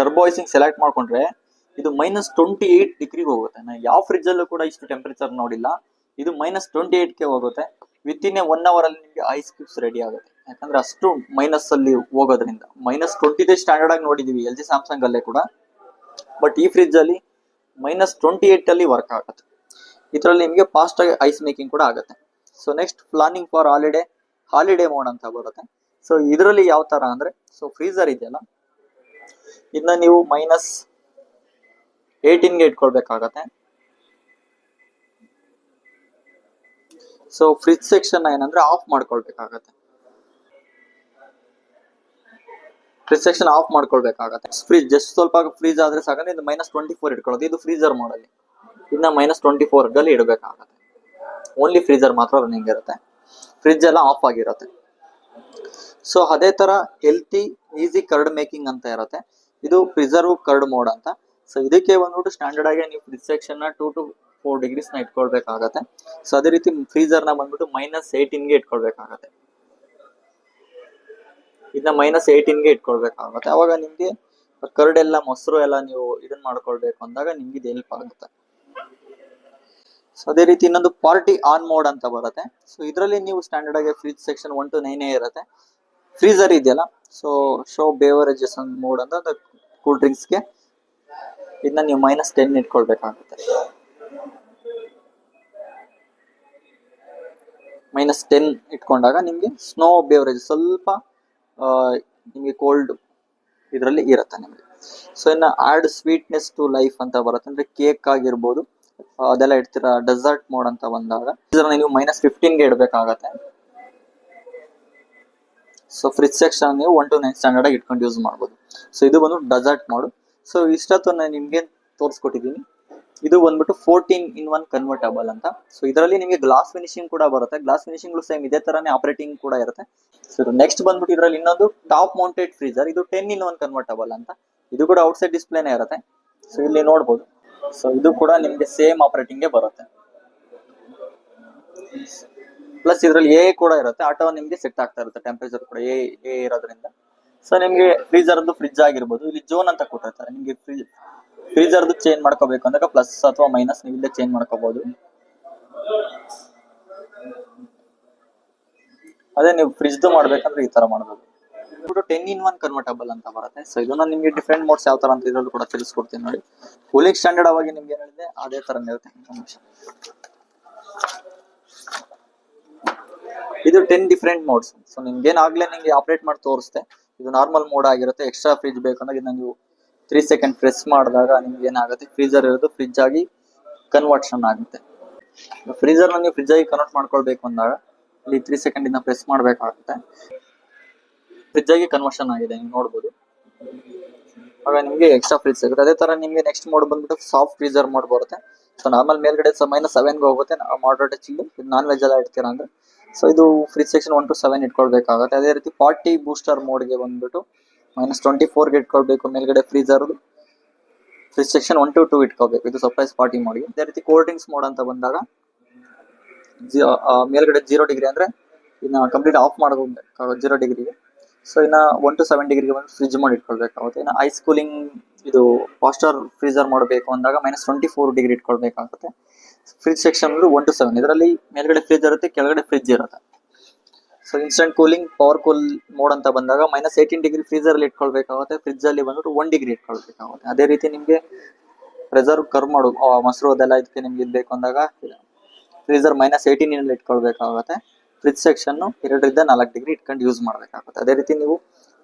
ಟರ್ಬೋ ಐಸಿಂಗ್ ಸೆಲೆಕ್ಟ್ ಮಾಡ್ಕೊಂಡ್ರೆ ಇದು ಮೈನಸ್ ಟ್ವೆಂಟಿ ಏಟ್ ಡಿಗ್ರಿಗೆ ಹೋಗುತ್ತೆ. ನಾನು ಯಾವ ಫ್ರಿಜ್ ಅಲ್ಲೂ ಕೂಡ ಇಷ್ಟು ಟೆಂಪರೇಚರ್ ನೋಡಿಲ್ಲ. ಇದು ಮೈನಸ್ ಟ್ವೆಂಟಿ ಏಟ್ಗೆ ಹೋಗುತ್ತೆ. Within a one hour ಅಲ್ಲಿ ನಿಮಗೆ ಐಸ್ ಕ್ಯೂಬ್ಸ್ ರೆಡಿ ಆಗುತ್ತೆ. ಯಾಕಂದ್ರೆ ಅಷ್ಟು ಮೈನಸ್ ಅಲ್ಲಿ ಹೋಗೋದ್ರಿಂದ. ಮೈನಸ್ ಟ್ವೆಂಟಿ ಸ್ಟ್ಯಾಂಡರ್ಡ್ ಆಗಿ ನೋಡಿದೀವಿ ಎಲ್ ಜಿ ಸ್ಯಾಮ್ಸಂಗ್ ಅಲ್ಲೇ ಕೂಡ. ಬಟ್ ಈ ಫ್ರಿಜ್ ಅಲ್ಲಿ ಮೈನಸ್ ಟ್ವೆಂಟಿ ಏಟ್ ಅಲ್ಲಿ ವರ್ಕ್ ಆಗುತ್ತೆ. ಇದರಲ್ಲಿ ನಿಮಗೆ ಫಾಸ್ಟ್ ಆಗಿ ಐಸ್ ಮೇಕಿಂಗ್ ಕೂಡ ಆಗುತ್ತೆ. So next planning for holiday holiday mode ಅಂತ ಬರುತ್ತೆ. ಸೊ ಇದರಲ್ಲಿ ಯಾವ ತರ ಅಂದ್ರೆ ಸೊ ಫ್ರೀಜರ್ ಇದೆಯಲ್ಲ ಇದನ್ನ ನೀವು ಮೈನಸ್ ಏಯ್ಟೀನ್ಗೆ ಇಟ್ಕೊಳ್ಬೇಕಾಗತ್ತೆ. ಸೊ ಫ್ರಿಜ್ ಸೆಕ್ಷನ್ ಏನಂದ್ರೆ ಆಫ್ ಮಾಡ್ಕೊಳ್ಬೇಕಾಗತ್ತೆ. ಫ್ರಿಜ್ ಆಫ್ ಮಾಡ್ಕೊಳ್ಬೇಕಾಗತ್ತೆ. ಫ್ರಿಜ್ ಜಸ್ಟ್ ಸ್ವಲ್ಪ ಫ್ರೀಜ್ ಆದ್ರೆ ಸಾಕಂದ್ರೆ ಇದು ಮೈನಸ್ ಟ್ವೆಂಟಿ ಫೋರ್ ಇಟ್ಕೊಳ್ಳೋದು. ಇದು ಫ್ರೀಜರ್ ಮಾಡಲ್ಲಿ ಇನ್ನ ಮೈನಸ್ ಟ್ವೆಂಟಿ ಫೋರ್ ಗಲ್ಲಿ ಇಡಬೇಕಾಗತ್ತೆ. ಓನ್ಲಿ ಫ್ರೀಜರ್ ಮಾತ್ರ ರನ್ನಿಂಗ್ ಇರುತ್ತೆ. ಫ್ರಿಜ್ ಎಲ್ಲ ಆಫ್ ಆಗಿರುತ್ತೆ. ಸೊ ಅದೇ ತರ ಹೆಲ್ತಿ ಈಸಿ ಕರ್ಡ್ ಮೇಕಿಂಗ್ ಅಂತ ಇರುತ್ತೆ. ಇದು ಪ್ರಿಸರ್ವ್ ಕರ್ಡ್ ಮೋಡ್ ಅಂತ. ಸೊ ಇದಕ್ಕೆ ಬಂದ್ಬಿಟ್ಟು ಸ್ಟ್ಯಾಂಡರ್ಡ್ ಆಗಿ ನೀವು ಫ್ರಿಜ್ ಸೆಕ್ಷನ್ನ ಟೂ ಟು ಫೋರ್ ಡಿಗ್ರೀಸ್ನ ಇಟ್ಕೊಳ್ಬೇಕಾಗತ್ತೆ. ಸೊ ಅದೇ ರೀತಿ ಫ್ರೀಜರ್ನ ಬಂದ್ಬಿಟ್ಟು ಮೈನಸ್ ಏಯ್ಟೀನ್ಗೆ ಇಟ್ಕೊಳ್ಬೇಕಾಗತ್ತೆ. ಇದನ್ನ ಮೈನಸ್ ಏಯ್ಟೀನ್ಗೆ ಇಟ್ಕೊಳ್ಬೇಕಾಗುತ್ತೆ. ಅವಾಗ ನಿಮ್ಗೆ ಕರ್ಡ್ ಎಲ್ಲ, ಮೊಸರು ಎಲ್ಲ ನೀವು ಇದನ್ನ ಮಾಡ್ಕೊಳ್ಬೇಕು ಅಂದಾಗ ನಿಮ್ಗೆ ಇದು ಹೆಲ್ಪ್ ಆಗುತ್ತೆ. ಸೊ ಅದೇ ರೀತಿ ಇನ್ನೊಂದು ಪಾರ್ಟಿ ಆನ್ ಮೋಡ್ ಅಂತ ಬರುತ್ತೆ. ಸೊ ಇದರಲ್ಲಿ ನೀವು ಸ್ಟ್ಯಾಂಡರ್ಡ್ ಆಗಿ fridge section one to nine ಇರುತ್ತೆ. ಫ್ರೀಸರ್ ಇದೆಯಲ್ಲ ಸೊ ಶೋ ಬೇವರೇಜಸ್ ಮೋಡ್ ಅಂತ ಕೂಲ್ ಡ್ರಿಂಕ್ಸ್ಗೆ ಇದನ್ನ ನೀವು ಮೈನಸ್ ಟೆನ್ ಇಟ್ಕೊಳ್ಬೇಕಾಗುತ್ತೆ. ಮೈನಸ್ ಟೆನ್ ಇಟ್ಕೊಂಡಾಗ ನಿಮ್ಗೆ ಸ್ನೋ ಬೇವರೇಜ್ ಸ್ವಲ್ಪ ನಿಮ್ಗೆ ಕೋಲ್ಡ್ ಇದರಲ್ಲಿ ಇರುತ್ತೆ ನಿಮಗೆ. ಸೊ ಇನ್ನ ಆ್ಯಡ್ ಸ್ವೀಟ್ನೆಸ್ ಟು ಲೈಫ್ ಅಂತ ಬರುತ್ತೆ. ಅಂದ್ರೆ ಕೇಕ್ ಆಗಿರ್ಬೋದು ಅದೆಲ್ಲ ಇಡ್ತೀರ? ಡೆಸರ್ಟ್ ಮೋಡ್ ಅಂತ ಬಂದಾಗ ಇದನ್ನ ನೀವು ಮೈನಸ್ ಫಿಫ್ಟೀನ್ಗೆ ಇಡಬೇಕಾಗತ್ತೆ. ಸೊ ಫ್ರಿಜ್ ಸೆಕ್ಷನ್ ನೀವು ಒನ್ ಟು ನೈನ್ ಸ್ಟ್ಯಾಂಡರ್ಡ್ ಆಗಿ ಇಟ್ಕೊಂಡು ಯೂಸ್ ಮಾಡ್ಬೋದು. ಸೊ ಇದು ಬಂದು ಡೆಸರ್ಟ್ ಮಾಡು ಸೊ ಇಷ್ಟೊತ್ತು ನಾನು ನಿಮ್ಗೆ ತೋರಿಸ್ಕೊಟ್ಟಿದ್ದೀನಿ? ಇದು ಬಂದ್ಬಿಟ್ಟು ಫೋರ್ಟೀನ್ ಇನ್ ಒನ್ ಕನ್ವರ್ಟಬಲ್ ಅಂತ. ಸೊ ಇದರಲ್ಲಿ ನಿಮಗೆ ಗ್ಲಾಸ್ ಫಿನಿಶಿಂಗ್ ಕೂಡ ಬರುತ್ತೆ. ಗ್ಲಾಸ್ ಫಿನಿಶಿಂಗ್ ಸೇಮ್ ಇದೇ ತರನೇ ಆಪರೇಟಿಂಗ್ ಕೂಡ ಇರುತ್ತೆ. ಸೊ ನೆಕ್ಸ್ಟ್ ಬಂದ್ಬಿಟ್ಟು ಇದರಲ್ಲಿ ಇನ್ನೊಂದು ಟಾಪ್ ಮೌಂಟೆಡ್ ಫ್ರೀಜರ್ ಇದು ಟೆನ್ ಇನ್ ಒನ್ ಕನ್ವರ್ಟಬಲ್ ಅಂತ. ಇದು ಕೂಡ ಔಟ್ಸೈಡ್ ಡಿಸ್ಪ್ಲೇನೇ ಇರುತ್ತೆ. ಸೊ ಇಲ್ಲಿ ನೋಡ್ಬೋದು. ಸೊ ಇದು ಕೂಡ ನಿಮಗೆ ಸೇಮ್ ಆಪರೇಟಿಂಗ್ ಬರುತ್ತೆ. ಪ್ಲಸ್ ಇದರಲ್ಲಿ ಎ ಕೂಡ ಇರುತ್ತೆ. ಆಟೋ ನಿಮಗೆ ಸೆಟ್ ಆಗ್ತಾ ಇರುತ್ತೆ. ಟೆಂಪರೇಚರ್ ಕೂಡ ಎ ಎ ಇರೋದ್ರಿಂದ. ಸೊ ನಿಮಗೆ ಫ್ರೀಜರ್ದು ಫ್ರಿಜ್ ಆಗಿರ್ಬೋದು. ಇಲ್ಲಿ ಜೋನ್ ಅಂತ ಕೊಟ್ಟಿರ್ತಾರೆ. ನಿಮಗೆ ಫ್ರಿಜ್ ಫ್ರೀಜರ್ದು ಚೇಂಜ್ ಮಾಡ್ಕೋಬೇಕು ಅಂದಾಗ ಪ್ಲಸ್ ಅಥವಾ ಮೈನಸ್ ನೀವು ಇಲ್ಲೇ ಚೇಂಜ್ ಮಾಡ್ಕೋಬಹುದು ಅದೇ ನೀವು ಫ್ರಿಜ್ದು ಮಾಡ್ಬೇಕಂದ್ರೆ ಈ ತರ ಮಾಡ್ಬೋದು. ಟೆನ್ ಇನ್ ಒನ್ ಕನ್ವರ್ಟಬಲ್ ಅಂತ ಬರುತ್ತೆ. ಸೊ ಇದನ್ನ ನಿಮಗೆ ಡಿಫ್ರೆಂಟ್ ಮೋಡ್ಸ್ ಯಾವ ತರ ಅಂತ ಇದ್ರಲ್ಲೂ ಕೂಡ ತಿಳಿಸ್ಕೊಡ್ತೀನಿ ನೋಡಿ. ಕೂಲಿಂಗ್ ಸ್ಟ್ಯಾಂಡರ್ಡ್ ಆಗಿ ನಿಮ್ಗೆ ಏನಿದೆ ಅದೇ ತರ ಇರುತ್ತೆ. ಇದು ಟೆನ್ ಡಿಫ್ರೆಂಟ್ ಮೋಡ್ಸ್ ಸೊ ನಿಮ್ಗೆ ಏನಾಗ್ಲೇ ನಿಮ್ಗೆ ಆಪರೇಟ್ ಮಾಡಿ ತೋರಿಸ್ತೆ ಇದು ನಾರ್ಮಲ್ ಮೋಡ್ ಆಗಿರುತ್ತೆ. ಎಕ್ಸ್ಟ್ರಾ ಫ್ರಿಜ್ ಬೇಕಂದ್ರೆ ಇದನ್ನ ನೀವು ತ್ರೀ ಸೆಕೆಂಡ್ ಪ್ರೆಸ್ ಮಾಡಿದಾಗ ನಿಮ್ಗೆ ಏನಾಗುತ್ತೆ? ಫ್ರೀಜರ್ ಇರೋದು ಫ್ರಿಜ್ ಆಗಿ ಕನ್ವರ್ಷನ್ ಆಗುತ್ತೆ. ಫ್ರೀಜರ್ ನೀವು ಫ್ರಿಜ್ ಆಗಿ ಕನ್ವರ್ಟ್ ಮಾಡ್ಕೊಳ್ಬೇಕು ಅಂದಾಗ ಇಲ್ಲಿ ತ್ರೀ ಸೆಕೆಂಡ್ ಇಂದ ಪ್ರೆಸ್ ಮಾಡಬೇಕಾಗುತ್ತೆ. ಫ್ರಿಜ್ ಆಗಿ ಕನ್ವರ್ಷನ್ ಆಗಿದೆ, ನೀವು ನೋಡ್ಬೋದು. ಆಗ ನಿಮಗೆ ಎಕ್ಸ್ಟ್ರಾ ಫ್ರಿಜ್ ಸಿಗುತ್ತೆ. ಅದೇ ತರ ನಿಮಗೆ ನೆಕ್ಸ್ಟ್ ಮೋಡ್ ಬಂದ್ಬಿಟ್ಟು ಸಾಫ್ಟ್ ಫ್ರೀಜರ್ ಮೋಡ್ ಬರುತ್ತೆ. ಸೊ ನಾರ್ಮಲ್ ಮೇಲ್ಗಡೆ ಮೈನಸ್ ಸೆವೆನ್ಗೆ ಹೋಗುತ್ತೆ. ಮಾಡ್ರೇಟ್ ಚಿಲ್ಲು ನಾನ್ ವೆಜ್ ಎಲ್ಲ ಇಡ್ತೀರಾ ಅಂದ್ರೆ? ಸೊ ಇದು fridge section one to seven ಇಟ್ಕೊಳ್ಬೇಕಾಗುತ್ತೆ. ಅದೇ ರೀತಿ ಪಾರ್ಟಿ ಬೂಸ್ಟರ್ ಮೋಡ್ಗೆ ಬಂದ್ಬಿಟ್ಟು ಮೈನಸ್ ಟ್ವೆಂಟಿ ಫೋರ್ಗೆ ಇಟ್ಕೊಳ್ಬೇಕು, ಮೇಲ್ಗಡೆ freezer fridge section one to two ಇಟ್ಕೋಬೇಕು ಇದು ಸರ್ಪ್ರೈಸ್ ಪಾರ್ಟಿ ಮೋಡ್ಗೆ ಅದೇ ರೀತಿ ಕೋಲ್ಡ್ ಡ್ರಿಂಕ್ಸ್ ಮೋಡ್ ಅಂತ ಬಂದಾಗ ಮೇಲ್ಗಡೆ ಜೀರೋ ಡಿಗ್ರಿ ಅಂದ್ರೆ ಇನ್ನ ಕಂಪ್ಲೀಟ್ ಆಫ್ ಮಾಡೋದು ಜೀರೋ ಡಿಗ್ರಿಗೆ ಸೊ ಇನ್ನ ಒನ್ ಟು ಸೆವೆನ್ ಡಿಗ್ರಿಗೆ ಬಂದು ಫ್ರಿಜ್ ಮಾಡಿ ಇಟ್ಕೊಳ್ಬೇಕಾಗುತ್ತೆ ಇನ್ನು ಐಸ್ ಕೂಲಿಂಗ್ ಇದು ಫಾಸ್ಟರ್ ಫ್ರೀಜರ್ ಮಾಡಬೇಕು ಅಂದಾಗ minus twenty four degree ಇಟ್ಕೊಳ್ಬೇಕಾಗುತ್ತೆ. Fridge section one to seven ಇದರಲ್ಲಿ ಮೇಲ್ಗಡೆ ಫ್ರಿಜ್ ಇರುತ್ತೆ, ಕೆಳಗಡೆ ಫ್ರಿಜ್ ಇರುತ್ತೆ. So instant cooling power cool mode ಅಂತ ಬಂದಾಗ ಮೈನಸ್ ಏಯ್ಟೀನ್ ಡಿಗ್ರಿ ಫ್ರೀಜರ್ ಅಲ್ಲಿ ಇಟ್ಕೊಳ್ಬೇಕಾಗುತ್ತೆ. ಫ್ರಿಜ್ ಅಲ್ಲಿ ಬಂದ್ಬಿಟ್ಟು ಒನ್ ಡಿಗ್ರಿ ಇಟ್ಕೊಳ್ಬೇಕಾಗುತ್ತೆ. ಅದೇ ರೀತಿ ನಿಮಗೆ ಪ್ರೆಸರ್ ಕರ್ ಮಾಡು ಮೊಸರು ಅದೆಲ್ಲ ಇದಕ್ಕೆ ನಿಮ್ಗೆ ಇದು ಬೇಕು ಅಂದಾಗ ಫ್ರೀಜರ್ ಮೈನಸ್ ಏಯ್ಟೀನ್ ಇನ್ನಲ್ಲಿ ಇಟ್ಕೊಳ್ಬೇಕಾಗುತ್ತೆ. ಫ್ರಿಜ್ ಸೆಕ್ಷನ್ ಎರಡರಿಂದ ನಾಲ್ಕು ಡಿಗ್ರಿ ಇಟ್ಕೊಂಡು ಯೂಸ್ ಮಾಡಬೇಕಾಗುತ್ತೆ. ಅದೇ ರೀತಿ ನೀವು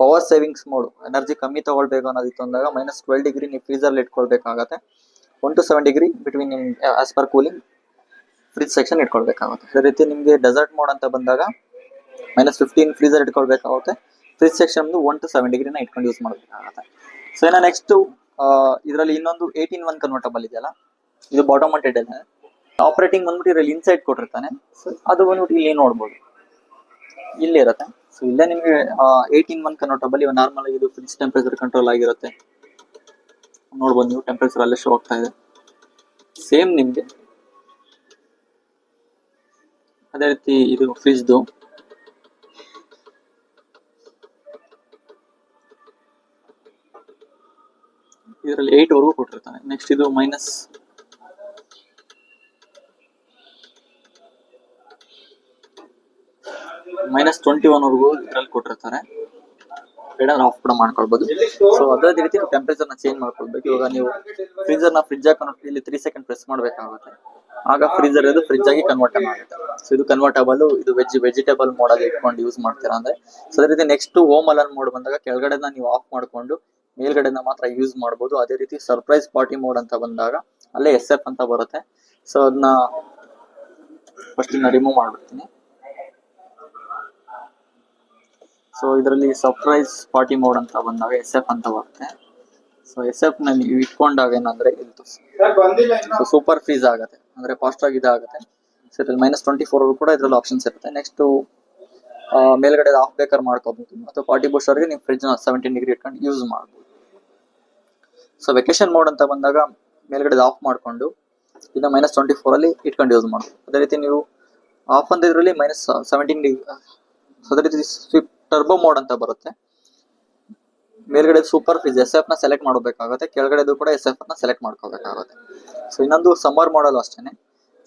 ಪವರ್ ಸೇವಿಂಗ್ಸ್ ಮೋಡ್ ಎನರ್ಜಿ ಕಮ್ಮಿ ತಗೊಳ್ಬೇಕು ಅನ್ನೋದಿತ್ತು ಅಂದಾಗ ಮೈನಸ್ ಟ್ವೆಲ್ ಡಿಗ್ರಿ ನೀವು freezer ಇಟ್ಕೊಳ್ಬೇಕಾಗುತ್ತೆ. One to seven degree between as per cooling fridge section ಇಟ್ಕೊಳ್ಬೇಕಾಗುತ್ತೆ. ಅದೇ ರೀತಿ ನಿಮಗೆ ಡೆಸರ್ಟ್ ಮೋಡ್ ಅಂತ ಬಂದಾಗ minus fifteen freezer ಇಟ್ಕೊಳ್ಬೇಕಾಗುತ್ತೆ. Fridge section one to seven ಡಿಗ್ರಿನ ಇಟ್ಕೊಂಡು ಯೂಸ್ ಮಾಡಬೇಕಾಗುತ್ತೆ ಸೊ ಇನ್ನು ನೆಕ್ಸ್ಟ್ ಇದರಲ್ಲಿ ಇನ್ನೊಂದು ಏಯ್ಟೀನ್ ಒನ್ ಕನ್ವರ್ಟಬಲ್ ಇದೆಯಲ್ಲ? ಇದು ಬಾಟಮ್ ಮೌಂಟೆಡ್ ಇದೆ ಆಪರೇಟಿಂಗ್ ಬಂದ್ಬಿಟ್ಟು ಇದರಲ್ಲಿ ಇನ್ಸೈಡ್ ಕೊಟ್ಟಿರ್ತಾನೆ. ಸೊ ಅದು ಬಂದ್ಬಿಟ್ಟು ಇಲ್ಲಿ ನೋಡ್ಬೋದು. ಇಲ್ಲಿ ಇರುತ್ತೆ. ಸೊ ಇಲ್ಲೇ ನಿಮಗೆ ಏಯ್ಟೀನ್ ಒನ್ ಕನ್ವರ್ಟಬಲ್ ಇವಾಗ ನಾರ್ಮಲ್ ಆಗಿ ಇದು ಫ್ರಿಜ್ ಟೆಂಪರೇಚರ್ ಕಂಟ್ರೋಲ್ ಆಗಿರುತ್ತೆ. ನೋಡ್ಬೋದು ನೀವು ಟೆಂಪರೇಚರ್ ಅಲ್ಲೇ ಶೋ ಆಗ್ತಾ ಇದೆ. ಸೇಮ್ ನಿಮಗೆ. ಅದೇ ರೀತಿ ಇದು ಫ್ರಿಜ್ದು ಇದರಲ್ಲಿ ಏಟ್ ವರೆಗೂ ಕೊಟ್ಟಿರ್ತಾನೆ. ನೆಕ್ಸ್ಟ್ ಇದು ಮೈನಸ್ ಮೈನಸ್ ಟ್ವೆಂಟಿ ಒನ್ ವರೆಗೂ ಇದರಲ್ಲಿ ಕೊಟ್ಟಿರ್ತಾರೆ. ಬೇಡಂದ್ರೆ ಆಫ್ ಕೂಡ ಮಾಡ್ಕೊಳ್ಬೋದು. ಸೊ ಅದೇ ರೀತಿ ನೀವು ಟೆಂಪರೇಚರ್ನ ಚೇಂಜ್ ಮಾಡ್ಕೊಳ್ಬೇಕು. ಇವಾಗ ನೀವು ಫ್ರೀಜರ್ನ ಫ್ರಿಜ್ ಹಾಕೊಂಡು ಇಲ್ಲಿ ತ್ರೀ ಸೆಕೆಂಡ್ ಪ್ರೆಸ್ ಮಾಡ್ಬೇಕಾಗುತ್ತೆ. ಆಗ ಫ್ರೀಜರ್ ಇದು ಫ್ರಿಜ್ ಆಗಿ ಕನ್ವರ್ಟ್ ಆಗುತ್ತೆ. ಸೊ ಇದು ಕನ್ವರ್ಟಬಲ್ ಇದು ವೆಜ್ ವೆಜಿಟೇಬಲ್ ಮೋಡ್ ಅಲ್ಲಿ ಇಟ್ಕೊಂಡು ಯೂಸ್ ಮಾಡ್ತೀರಾ ಅಂದ್ರೆ. ಸೊ ಅದೇ ರೀತಿ ನೆಕ್ಸ್ಟ್ ಹೋಮ್ ಅಲನ್ ಮೋಡ್ ಬಂದಾಗ ಕೆಳಗಡೆನ ನೀವು ಆಫ್ ಮಾಡ್ಕೊಂಡು ಮೇಲ್ಗಡೆನ ಮಾತ್ರ ಯೂಸ್ ಮಾಡಬಹುದು ಅದೇ ರೀತಿ ಸರ್ಪ್ರೈಸ್ ಪಾರ್ಟಿ ಮೋಡ್ ಅಂತ ಬಂದಾಗ ಅಲ್ಲೇ ಎಸ್ ಎಫ್ ಅಂತ ಬರುತ್ತೆ. ಸೊ ಅದನ್ನ ಫಸ್ಟ್ ನಾ ರಿಮೂವ್ ಮಾಡ್ಬಿಡ್ತೀನಿ. ಸೊ ಇದರಲ್ಲಿ ಸರ್ಪ್ರೈಸ್ ಪಾರ್ಟಿ ಮೋಡ್ ಅಂತ ಬಂದಾಗ ಎಸ್ ಎಫ್ ಅಂತ ಬರುತ್ತೆ. ಸೊ ಎಸ್ ಎಫ್ ನೀವು ಇಟ್ಕೊಂಡಾಗ ಏನಂದ್ರೆ ಇದು ಸೂಪರ್ ಫ್ರೀಸ್ ಆಗುತ್ತೆ. ಅಂದ್ರೆ ಫಾಸ್ಟ್ ಆಗಿ ಇದಾಗುತ್ತೆ. ಸೊ ಇದ್ರಲ್ಲಿ ಮೈನಸ್ ಟ್ವೆಂಟಿ ಫೋರ್ ಕೂಡ ಇದ್ರಲ್ಲಿ ಆಪ್ಷನ್ಸ್ ಇರುತ್ತೆ. ನೆಕ್ಸ್ಟ್ ಮೇಲ್ಗಡೆ ಆಫ್ ಬೇಕರ್ ಮಾಡ್ಕೋಬಹುದು ಅಥವಾ ಪಾರ್ಟಿ ಬೂಸ್ಟರ್ಗೆ ನೀವು ಫ್ರಿಜ್ ಸೆವೆಂಟೀನ್ ಡಿಗ್ರಿ ಇಟ್ಕೊಂಡು ಯೂಸ್ ಮಾಡ್ಬೋದು. ಸೊ ವೆಕೇಶನ್ ಮೋಡ್ ಅಂತ ಬಂದಾಗ ಮೇಲ್ಗಡೆ ಆಫ್ ಮಾಡ್ಕೊಂಡು, ಇನ್ನು ಮೈನಸ್ ಟ್ವೆಂಟಿ ಫೋರ್ ಅಲ್ಲಿ ಇಟ್ಕೊಂಡು ಯೂಸ್ ಮಾಡಿ ಅದೇ ರೀತಿ ನೀವು ಆಫ್ ಅಂತ ಇದರಲ್ಲಿ ಮೈನಸ್ ಸೆವೆಂಟೀನ್ ಡಿಗ್ರಿ ಅದೇ ರೀತಿ ಸ್ವಿಫ್ಟ್ ಟರ್ಬೋ ಮೋಡ್ ಅಂತ ಬರುತ್ತೆ. ಮೇಲ್ಗಡೆ ಸೂಪರ್ ಫ್ರಿಜ್ ಎಸ್ ಎಫ್ನ ಸೆಲೆಕ್ಟ್ ಮಾಡಬೇಕಾಗುತ್ತೆ, ಕೆಳಗಡೆದು ಕೂಡ ಎಸ್ ಎಫ್ನ ಸೆಲೆಕ್ಟ್ ಮಾಡ್ಕೋಬೇಕಾಗುತ್ತೆ. ಸೊ ಇನ್ನೊಂದು ಸಮ್ಮರ್ ಮಾಡಲ್ ಅಷ್ಟೇನೆ.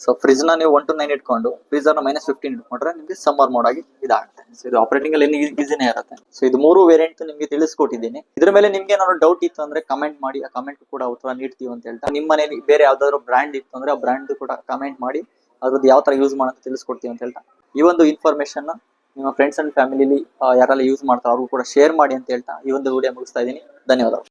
ಸೊ ಫ್ರಿಜ್ನ ನೀವು ಒನ್ ಟು ನೈನ್ ಇಟ್ಕೊಂಡು ಫ್ರೀಜರ್ನ ಮೈನಸ್ ಫಿಫ್ಟೀನ್ ಇಟ್ಕೊಂಡ್ರೆ ನಿಮಗೆ ಸಮ್ಮರ್ ಮೋಡ್ ಆಗಿ ಇದಾಗುತ್ತೆ. ಸೊ ಇದು ಆಪರೇಟಿಂಗ್ ಅಲ್ಲಿ ಈಸಿನೇ ಇರುತ್ತೆ. ಸೊ ಇದು ಮೂರು ವೇರಿಯಂಟ್ ನಿಮಗೆ ತಿಳಿಸ್ಕೊಟ್ಟಿದ್ದೀನಿ. ಇದ್ರ ಮೇಲೆ ನಿಮ್ಗೆ ಏನಾದ್ರು ಡೌಟ್ ಇತ್ತು ಅಂದ್ರೆ ಕಮೆಂಟ್ ಮಾಡಿ, ಆ ಕಮೆಂಟ್ ಕೂಡ ಉತ್ತರ ನೀಡ್ತೀವಿ ಅಂತ ಹೇಳ್ತಾ ನಿಮ್ಮ ಮನೇಲಿ ಬೇರೆ ಯಾವ್ದಾದ್ರು ಬ್ರ್ಯಾಂಡ್ ಇತ್ತು ಅಂದ್ರೆ ಆ ಬ್ರ್ಯಾಂಡ್ ಕೂಡ ಕಮೆಂಟ್ ಮಾಡಿ, ಅದ್ರದ್ದು ಯಾವ ತರ ಯೂಸ್ ಮಾಡೋದು ತಿಳಿಸ್ಕೊಡ್ತೀವಿ ಅಂತ ಹೇಳ್ತಾ. ಈ ಒಂದು ಇನ್ಫಾರ್ಮೇಶನ್ ನಿಮ್ಮ ಫ್ರೆಂಡ್ಸ್ ಅಂಡ್ ಫ್ಯಾಮಿಲಿಲಿ ಯಾರೆಲ್ಲ ಯೂಸ್ ಮಾಡ್ತಾರೋ ಅವ್ರಿಗೂ ಕೂಡ ಶೇರ್ ಮಾಡಿ ಅಂತ ಹೇಳ್ತಾ ಈ ಒಂದು ವಿಡಿಯೋ ಮುಗಿಸ್ತಾ ಇದ್ದೀನಿ. ಧನ್ಯವಾದಗಳು.